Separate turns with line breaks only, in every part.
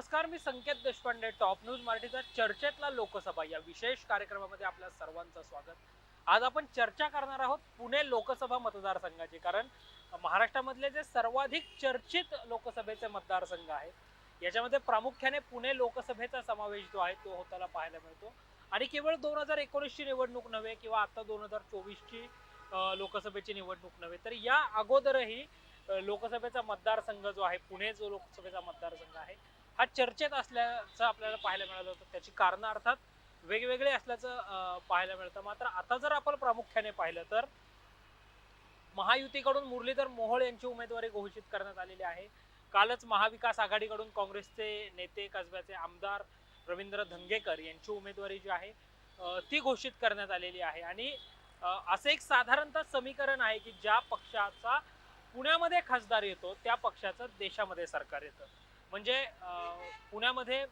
नमस्कार मी Sanket Deshpande top news मराठीचा चर्चेतला लोकसभा. या विशेष कार्यक्रमामध्ये आपल्या सर्वांचं स्वागत. आज आपण चर्चा करणार आहोत पुणे लोकसभा मतदारसंघाची कारण महाराष्ट्रामधले जे सर्वाधिक चर्चित लोकसभेचे मतदारसंघ आहेत याच्यामध्ये प्रामुख्याने पुणे लोकसभेचा समावेश जो आहे तो होताना पाहायला मिळतो. आणि केवळ दोन हजार एकोणीसची निवडणूक नव्हे किंवा आता दोन हजार चोवीसची लोकसभेची निवडणूक नव्हे तर या अगोदरही लोकसभेचा मतदारसंघ जो आहे पुणे जो लोकसभेचा मतदारसंघ आहे हा चर्चेत असल्याचं आपल्याला पाहायला मिळालं होतं. त्याची कारणं अर्थात वेगवेगळे असल्याचं पाहायला मिळतं. मात्र आता जर आपण प्रामुख्याने पाहिलं तर महायुतीकडून मुरलीधर मोहोळ यांची उमेदवारी घोषित करण्यात आलेली आहे. कालच महाविकास आघाडीकडून काँग्रेसचे नेते कसब्याचे आमदार रवींद्र धंगेकर यांची उमेदवारी जी आहे ती घोषित करण्यात आलेली आहे. आणि असं एक साधारणतः समीकरण आहे की ज्या पक्षाचा पुण्यामध्ये खासदार येतो त्या पक्षाचं देशामध्ये सरकार येतं. म्हणजे पुण्यामध्ये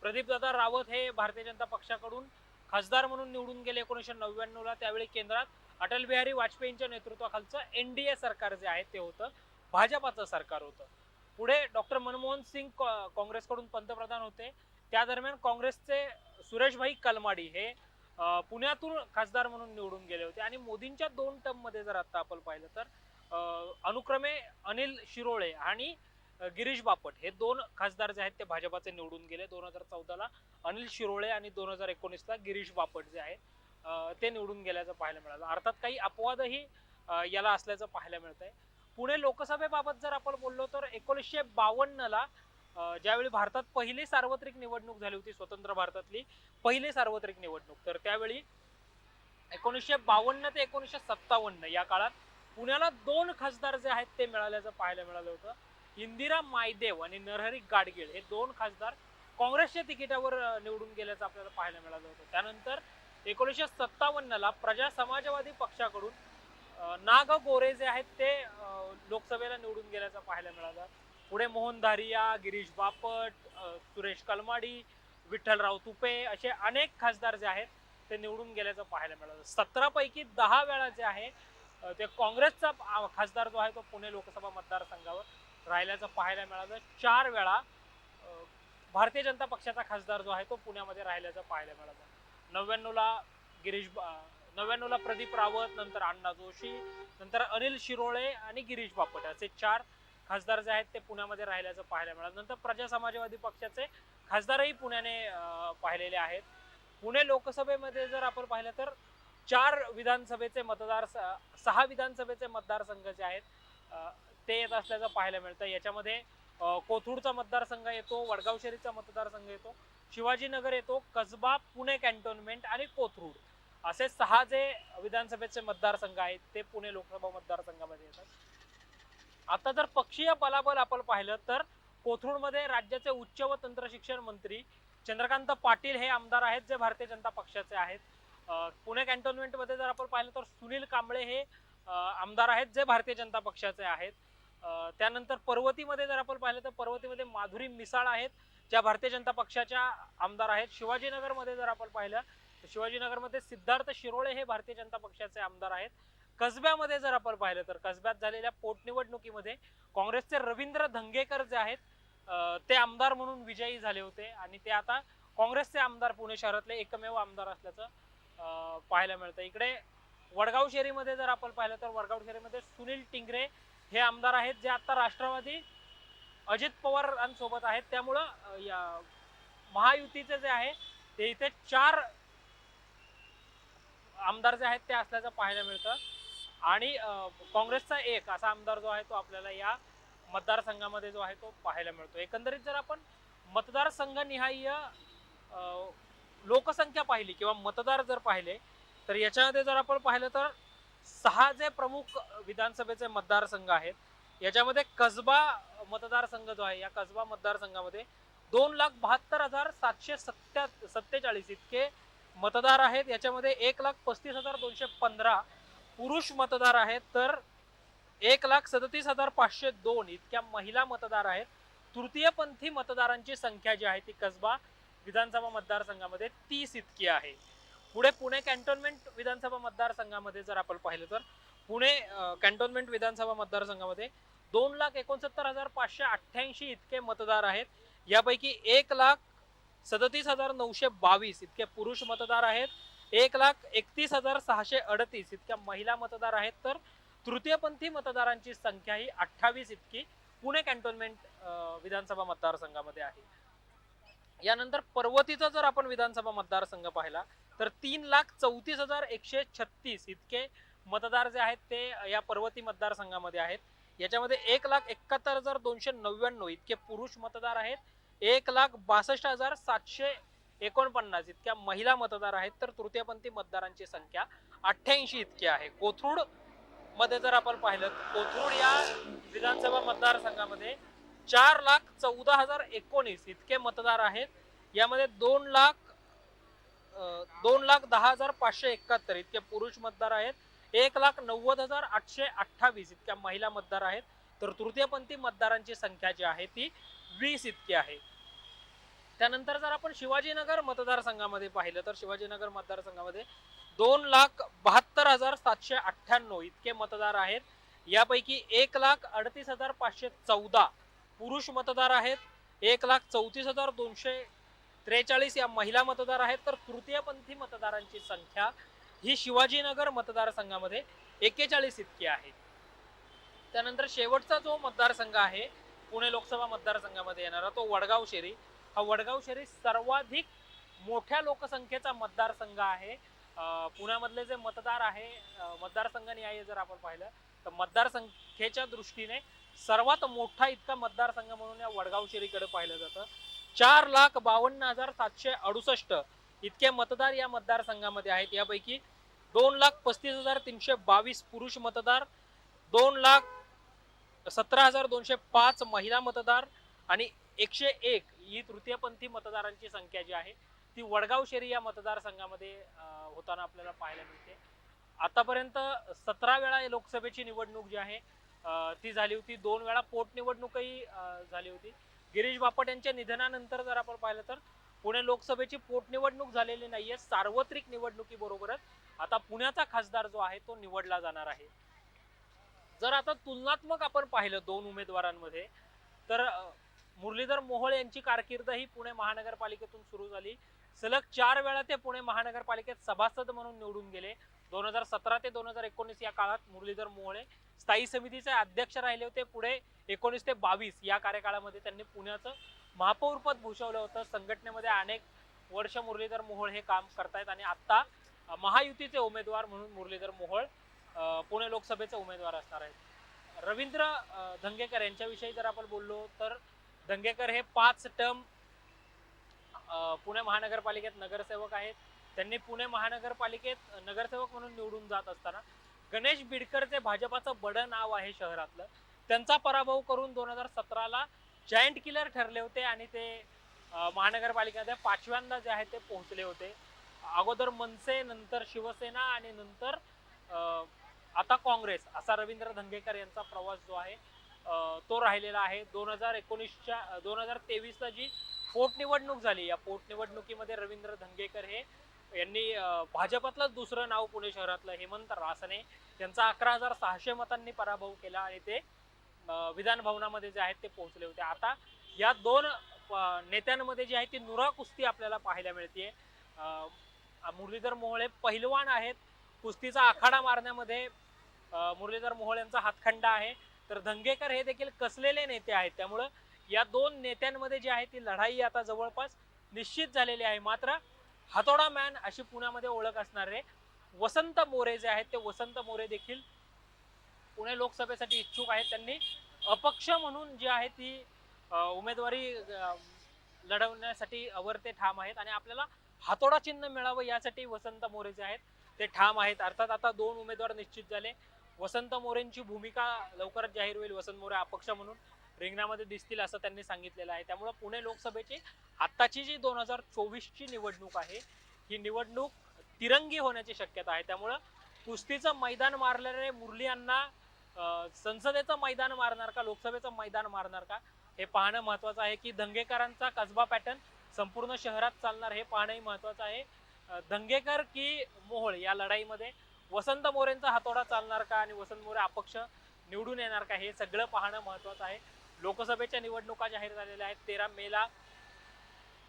प्रदीपदादा रावत हे भारतीय जनता पक्षाकडून खासदार म्हणून निवडून गेले एकोणीसशे नव्याण्णवला त्यावेळी केंद्रात अटल बिहारी वाजपेयींच्या नेतृत्वाखालचं एन डी ए सरकार जे आहे ते होतं भाजपाचं सरकार होतं. पुढे डॉक्टर मनमोहन सिंग कॉ- काँग्रेसकडून पंतप्रधान होते. त्या दरम्यान काँग्रेसचे सुरेशभाई कलमाडी हे पुण्यातून खासदार म्हणून निवडून गेले होते. आणि मोदींच्या दोन टर्ममध्ये जर आता आपण पाहिलं तर अनुक्रमे अनिल शिरोळे आणि गिरीश बापट हे दोन खासदार जे आहेत ते भाजपाचे निवडून गेले. दोन हजार चौदाला अनिल शिरोळे आणि दोन हजार एकोणीसला गिरीश बापट जे आहेत ते निवडून गेल्याचं पाहायला मिळालं. अर्थात काही अपवादही याला असल्याचं पाहायला मिळत आहे पुणे लोकसभेबाबत जर आपण बोललो तर एकोणीसशे बावन्नला ज्यावेळी भारतात पहिली सार्वत्रिक निवडणूक झाली होती स्वतंत्र भारतातली पहिली सार्वत्रिक निवडणूक तर त्यावेळी एकोणीसशे बावन्न ते एकोणीसशे सत्तावन्न या काळात पुण्याला दोन खासदार जे आहेत ते मिळाल्याचं पाहायला मिळालं होतं. इंदिरा मायदेव आणि नरहरी गाडगीळ हे दोन खासदार काँग्रेसच्या तिकिटावर निवडून गेल्याचं आपल्याला पाहायला मिळालं होतं. त्यानंतर एकोणीसशे सत्तावन्नला प्रजा समाजवादी पक्षाकडून नाग गोरे जे आहेत ते लोकसभेला निवडून गेल्याचं पाहायला मिळालं. पुढे मोहन धारिया गिरीश बापट सुरेश कलमाडी विठ्ठलराव तुपे असे अनेक खासदार जे आहेत ते निवडून गेल्याचं पाहायला मिळालं. सतरापैकी दहा वेळा जे आहे ते काँग्रेसचा खासदार जो आहे तो पुणे लोकसभा मतदारसंघावर. राहिल्याचं पाहायला मिळालं. चार वेळा भारतीय जनता पक्षाचा खासदार जो आहे तो पुण्यामध्ये राहिल्याचं पाहायला मिळालं. नव्याण्णवला गिरीश नव्याण्णवला प्रदीप रावत नंतर अण्णा जोशी नंतर अनिल शिरोळे आणि गिरीश बापट असे चार खासदार जे आहेत ते पुण्यामध्ये राहिल्याचं पाहायला मिळालं. नंतर प्रजा समाजवादी पक्षाचे खासदारही पुण्याने पाहिलेले आहेत. पुणे लोकसभेमध्ये जर आपण पाहिलं तर चार विधानसभेचे मतदार स- सहा विधानसभेचे मतदारसंघ जे आहेत ते येत असल्याचं पाहायला मिळतं. याच्यामध्ये कोथरूडचा मतदारसंघ येतो वडगाव शहरीचा मतदारसंघ येतो शिवाजीनगर येतो कसबा पुणे कॅन्टोन्मेंट आणि कोथरूड. असे सहा जे विधानसभेचे मतदारसंघ आहेत ते पुणे लोकसभा मतदारसंघामध्ये येतात. आता जर पक्षीय बलाबल आपण पाहिलं तर कोथरूडमध्ये राज्याचे उच्च व तंत्र शिक्षण मंत्री चंद्रकांत पाटील हे आमदार आहेत जे भारतीय जनता पक्षाचे आहेत. पुणे कॅन्टोन्मेंटमध्ये जर आपण पाहिलं तर सुनील कांबळे हे आमदार आहेत जे भारतीय जनता पक्षाचे आहेत. त्यानंतर पर्वतीमध्ये जर आपण पाहिलं तर पर्वतीमध्ये माधुरी मिसाळ आहेत ज्या भारतीय जनता पक्षाच्या आमदार आहेत. शिवाजीनगरमध्ये जर आपण पाहिलं तर शिवाजीनगरमध्ये सिद्धार्थ शिरोळे हे भारतीय जनता पक्षाचे आमदार आहेत. कसब्यामध्ये जर आपण पाहिलं तर कसब्यात झालेल्या पोटनिवडणुकीमध्ये काँग्रेसचे रवींद्र धंगेकर जे आहेत ते आमदार म्हणून विजयी झाले होते आणि ते आता काँग्रेसचे आमदार पुणे शहरातले एकमेव आमदार असल्याचं पाहायला मिळतं. इकडे वडगाव शहरीमध्ये जर आपण पाहिलं तर वडगाव शहरीमध्ये सुनील टिंगरे हे आमदार आहेत जे आता राष्ट्रवादी अजित पवारांसोबत आहेत. त्यामुळं या महायुतीचे जे आहे ते इथे चार आमदार जे आहेत ते असल्याचं पाहायला मिळतं. आणि काँग्रेसचा एक असा आमदार जो आहे तो आपल्याला या मतदारसंघामध्ये जो आहे तो पाहायला मिळतो. एकंदरीत जर आपण मतदारसंघनिहाय्य लोकसंख्या पाहिली किंवा मतदार जर पाहिले तर याच्यामध्ये जर आपण पाहिलं तर सहा जे प्रमुख विधानसभेचे मतदारसंघ आहेत याच्यामध्ये कसबा मतदारसंघ जो आहे या कसबा मतदारसंघामध्ये दोन लाख बहात्तर हजार सातशे सत्त्या सत्तेचाळीस इतके मतदार आहेत. याच्यामध्ये एक लाख पस्तीस हजार दोनशे पंधरा पुरुष मतदार आहेत. तर एक लाख सदतीस हजार पाचशे दोन इतक्या महिला मतदार आहेत. तृतीयपंथी मतदारांची संख्या जी आहे ती कसबा विधानसभा मतदारसंघामध्ये तीस इतकी आहे. पुढे पुणे कॅन्टोन्मेंट विधानसभा मतदारसंघामध्ये जर आपण पाहिलं तर पुणे कॅन्टोन्मेंट विधानसभा मतदारसंघामध्ये दोन लाख एकोणसत्तर हजार पाचशे अठ्ठ्याऐंशी इतके मतदार आहेत. यापैकी एक लाख सदतीस हजार नऊशे बावीस इतके पुरुष मतदार आहेत. एक लाख एकतीस हजार सहाशे अडतीस इतक्या महिला मतदार आहेत. तर तृतीयपंथी मतदारांची संख्या ही अठ्ठावीस इतकी पुणे कॅन्टोन्मेंट विधानसभा मतदारसंघामध्ये आहे. यानंतर पर्वतीचा जर आपण विधानसभा मतदारसंघ पाहिला तर तीन लाख चौतीस हजार एकशे छत्तीस इतके मतदार जे आहेत ते या पर्वती मतदारसंघामध्ये आहेत. याच्यामध्ये एक लाख एकाहत्तर हजार दोनशे नव्याण्णव इतके पुरुष मतदार आहेत. एक लाख बासष्ट हजार सातशे एकोणपन्नास इतक्या महिला मतदार आहेत तर तृतीयपंथी मतदारांची संख्या अठ्ठ्याऐंशी इतकी आहे. कोथरूडमध्ये जर आपण पाहिलं कोथरूड या विधानसभा मतदारसंघामध्ये चार लाख चौदा हजार एकोणीस इतके मतदार आहेत. यामध्ये दोन लाख दोन लाख दहा हजार पाचशे एकाहत्तर इतके पुरुष मतदार आहेत. एक लाख नव्वद हजार आठशे अठ्ठावीस इतक्या महिला मतदार आहेत. तर तृतीयपंथी मतदारांची संख्या जी आहे ती वीस इतकी आहे. त्यानंतर जर आपण शिवाजीनगर मतदारसंघामध्ये पाहिलं तर शिवाजीनगर मतदारसंघामध्ये दोन लाख बहात्तर हजार सातशे अठ्ठ्याण्णव इतके मतदार आहेत. यापैकी एक लाख अडतीस हजार पाचशे चौदा पुरुष मतदार आहेत. एक लाख चौतीस हजार दोनशे त्रेचाळीस या महिला मतदार आहेत. तर तृतीयपंथी मतदारांची संख्या ही शिवाजीनगर मतदारसंघामध्ये एकेचाळीस इतकी आहे. त्यानंतर शेवटचा जो मतदारसंघ आहे पुणे लोकसभा मतदारसंघामध्ये येणारा तो वडगाव शेरी हा वडगाव शेरी सर्वाधिक मोठ्या लोकसंख्येचा मतदारसंघ आहे. पुण्यामधले जे मतदार आहे मतदारसंघ न्याय जर आपण पाहिलं तर मतदारसंख्येच्या दृष्टीने सर्वात मोठा इतका मतदारसंघ म्हणून या वडगाव शेरीकडे पाहिलं जातं. चार लाख बावन्न हजार सातशे अडुसष्ट इतके मतदार या मतदारसंघामध्ये आहेत. यापैकी दोन लाख पस्तीस हजार तीनशे बावीस पुरुष मतदार दोन लाख सतरा हजार दोनशे पाच महिला मतदार आणि एकशे एक ही तृतीयपंथी मतदारांची संख्या जी आहे ती वडगाव शेरी या मतदारसंघामध्ये होताना आपल्याला पाहायला मिळते. आतापर्यंत सतरा वेळा लोकसभेची निवडणूक जी आहे ती झाली होती. दोन वेळा पोटनिवडणूकही झाली होती. गिरीश बापट यांच्या निधनानंतर जर आपण पाहिलं तर पुणे लोकसभेची पोटनिवडणूक झालेली नाहीये. सार्वत्रिक निवडणुकीबरोबरच आता पुण्याचा खासदार जो आहे तो निवडला जाणार आहे. जर आता तुलनात्मक आपण पाहिलं दोन उमेदवारांमध्ये तर मुरलीधर मोहोळ यांची कारकीर्द ही पुणे महानगरपालिकेतून सुरू झाली. सलग चार वेळा ते पुणे महानगरपालिकेत सभासद म्हणून निवडून गेले. दोन हजार सतरा ते दोन हजार एकोणीस या काळात मुरलीधर मोहोळे स्थायी समितीचे अध्यक्ष राहिले होते. पुढे एकोणीस ते बावीस या कार्यकाळामध्ये त्यांनी पुण्याचं महापौरपद भूषवलं होतं. संघटनेमध्ये अनेक वर्ष मुरलीधर मोहोळ हे काम करतायत आणि आता महायुतीचे उमेदवार म्हणून मुरलीधर मोहोळ पुणे लोकसभेचे उमेदवार असणार आहेत. रवींद्र धंगेकर यांच्याविषयी जर आपण बोललो तर धंगेकर हे पाच टर्म पुणे महानगरपालिकेत नगरसेवक आहेत. त्यांनी पुणे महानगरपालिकेत नगरसेवक म्हणून निवडून जात असताना गणेश बिडकरचे भाजपाचं बडं नाव आहे शहरातलं. त्यांचा पराभव करून दोन हजार सतराला जायंट किलर ठरले होते आणि ते महानगरपालिकेमध्ये पाचव्यांदा जे आहे ते पोहोचले होते. अगोदर मनसे नंतर शिवसेना आणि नंतर आता काँग्रेस असा रवींद्र धंगेकर यांचा प्रवास जो आहे तो राहिलेला आहे. दोन हजार एकोणीसच्या दोन हजार तेवीसला जी पोटनिवडणूक झाली या पोटनिवडणुकीमध्ये रवींद्र धंगेकर हे यांनी भाजपातलंच दुसरं नाव पुणे शहरातलं हेमंत रासने यांचा अकरा हजार सहाशे मतांनी पराभव केला आणि ते विधान भवनामध्ये जे आहेत ते पोहोचले होते. आता या दोन नेत्यांमध्ये जी आहे ती नुरा कुस्ती आपल्याला पाहायला मिळते मुरलीधर मोहोळे पहिलवान आहेत. कुस्तीचा आखाडा मारण्यामध्ये मुरलीधर मोहोळ यांचा हातखंडा आहे. तर धंगेकर हे देखील कसलेले नेते आहेत? त्यामुळं या दोन नेत्यांमध्ये जी आहे ती लढाई आता जवळपास निश्चित झालेली आहे. मात्र हातोडा मॅन अशी पुण्यामध्ये ओळख असणारे वसंत मोरे जे आहेत ते वसंत मोरे देखील पुणे लोकसभेसाठी इच्छुक आहेत. त्यांनी अपक्ष म्हणून जी आहे ती उमेदवारी लढवण्यासाठी अवर ते ठाम आहेत आणि आपल्याला हातोडा चिन्ह मिळावं यासाठी वसंत मोरे जे आहेत ते ठाम आहेत. अर्थात आता दोन उमेदवार निश्चित झाले. वसंत मोरेंची भूमिका लवकरच जाहीर होईल वसंत मोरे अपक्ष म्हणून. रिंगणामध्ये दिसतील असं त्यांनी सांगितलेलं आहे. त्यामुळं पुणे लोकसभेची आत्ताची जी दोन हजार चोवीसची निवडणूक आहे ही निवडणूक तिरंगी होण्याची शक्यता आहे. त्यामुळं कुस्तीचं मैदान मारलेले मुरली यांना संसदेचं मैदान मारणार का लोकसभेचं मैदान मारणार का हे पाहणं महत्वाचं आहे की दंगेकरांचा कसबा पॅटर्न संपूर्ण शहरात चालणार हे पाहणंही महत्वाचं आहे. दंगेकर की मोहोळ या लढाईमध्ये वसंत मोरेंचा हातोडा चालणार का आणि वसंत मोरे अपक्ष निवडून येणार का हे सगळं पाहणं महत्वाचं आहे. लोकसभेच्या निवडणुका जाहीर झालेल्या आहेत. तेरा मेला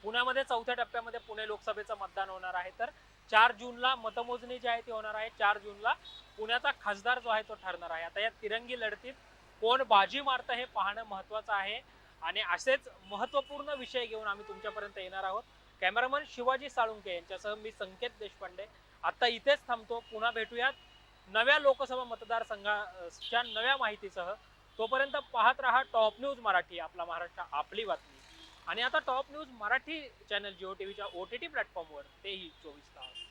पुण्यामध्ये चौथ्या टप्प्यामध्ये पुणे लोकसभेचं मतदान होणार आहे. तर चार जूनला मतमोजणी जी आहे ती होणार आहे. चार जूनला पुण्याचा खासदार जो आहे तो ठरणार आहे. आता या तिरंगी लढतीत कोण बाजी मारतं हे पाहणं महत्वाचं आहे. आणि असेच महत्त्वपूर्ण विषय घेऊन आम्ही तुमच्यापर्यंत येणार आहोत. कॅमेरामन शिवाजी साळुंके यांच्यासह मी संकेत देशपांडे. आता इथेच थांबतो. पुन्हा भेटूयात नव्या लोकसभा मतदारसंघाच्या नव्या माहितीसह. तोपर्यंत पाहत रहा टॉप न्यूज मराठी आपला महाराष्ट्र आपली बातमी. आणि आता top news Marathi channel Jio टीव्हीच्या ओ टी टी प्लॅटफॉर्मवर तेही चोवीस तास.